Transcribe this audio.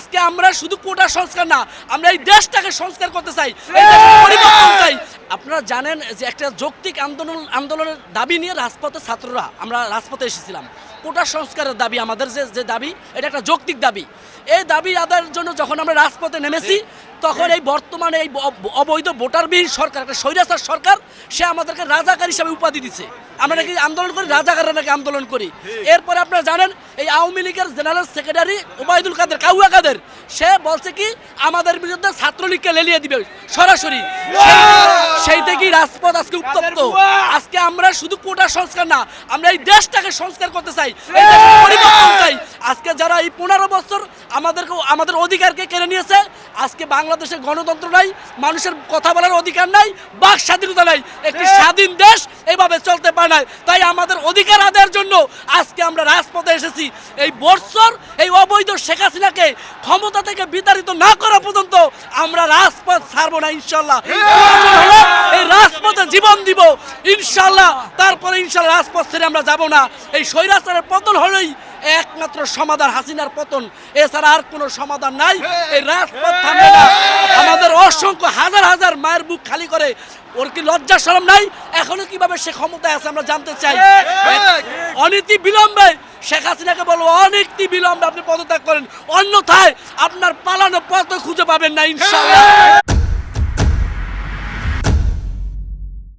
আজকে আমরা শুধু কোটা সংস্কার না আমরা এই দেশটাকে সংস্কার করতে চাই এই পরিবর্তন চাই। আপনারা জানেন যে একটা যৌক্তিক আন্দোলন আন্দোলনের দাবি নিয়ে রাজপথে ছাত্ররা আমরা রাজপথে এসেছিলাম। কোটা সংস্কারের দাবি আমাদের যে যে দাবি এটা একটা যৌক্তিক দাবি। এই দাবি আদায়ের জন্য যখন আমরা রাজপথে নেমেছি তখন এই বর্তমানে এই অবৈধ ভোটারবিহীন সরকার একটা স্বৈরাচার সরকার সে আমাদেরকে রাজাকার হিসাবে উপাধি দিছে। আমরা নাকি আন্দোলন করি রাজাকাররা নাকি আন্দোলন করি। এরপরে আপনারা জানেন এই আওয়ামী লীগের জেনারেল সেক্রেটারি ওবায়দুল কাদের কাউয়া কাদের সে বলছে কি আমাদের বিরুদ্ধে ছাত্রলীগকে লেলিয়ে দিবে সরাসরি। সেই- থেকেই রাজপথ আজকে উত্তপ্ত? আজকে আমরা শুধু কোটা সংস্কার না আমরা এই দেশটাকে সংস্কার করতে চাই এই পরিবর্তন চাই। আজকে যারা এই পনেরো বছর আমাদেরকে আমাদের অধিকারকে কেড়ে নিয়েছে আজকে বাংলাদেশে গণতন্ত্র নাই মানুষের কথা বলার অধিকার নাই বাক স্বাধীনতা নাই। একটি স্বাধীন দেশ এভাবে চলতে পারে না তাই আমাদের অধিকার আদায়ের জন্য আজকে আমরা রাজপথে এসেছি। এই বর্ষর এই অবৈধ শেখ হাসিনাকে ক্ষমতা থেকে বিতাড়িত না করা পর্যন্ত আমরা রাজপথ ছাড়বো না ইনশাল্লাহ এই রাজপথে জীবন দিব ইনশাল্লাহ তারপরে ইনশাল্লাহ রাজপথ ছেড়ে আমরা যাব না। এই স্বৈরাচারের পতন হলেই একমাত্র সমাধান হাসিনার পতন। এছাড়া আর কোনো সমাধান নাই। এই রাজপথ থামবে না। আমাদের অসংখ্য হাজার হাজার মায়ের বুক খালি করে। ওর কি লজ্জা শরম নাই? এখনও কীভাবে সে ক্ষমতায় আছে আমরা জানতে চাই। অনীতি বিলম্বে শেখ হাসিনাকে বলব অনীতি বিলম্বে আপনি পদত্যাগ করেন। অন্যথায় আপনার পালানো পথ খুঁজে পাবেন না ইনশাআল্লাহ।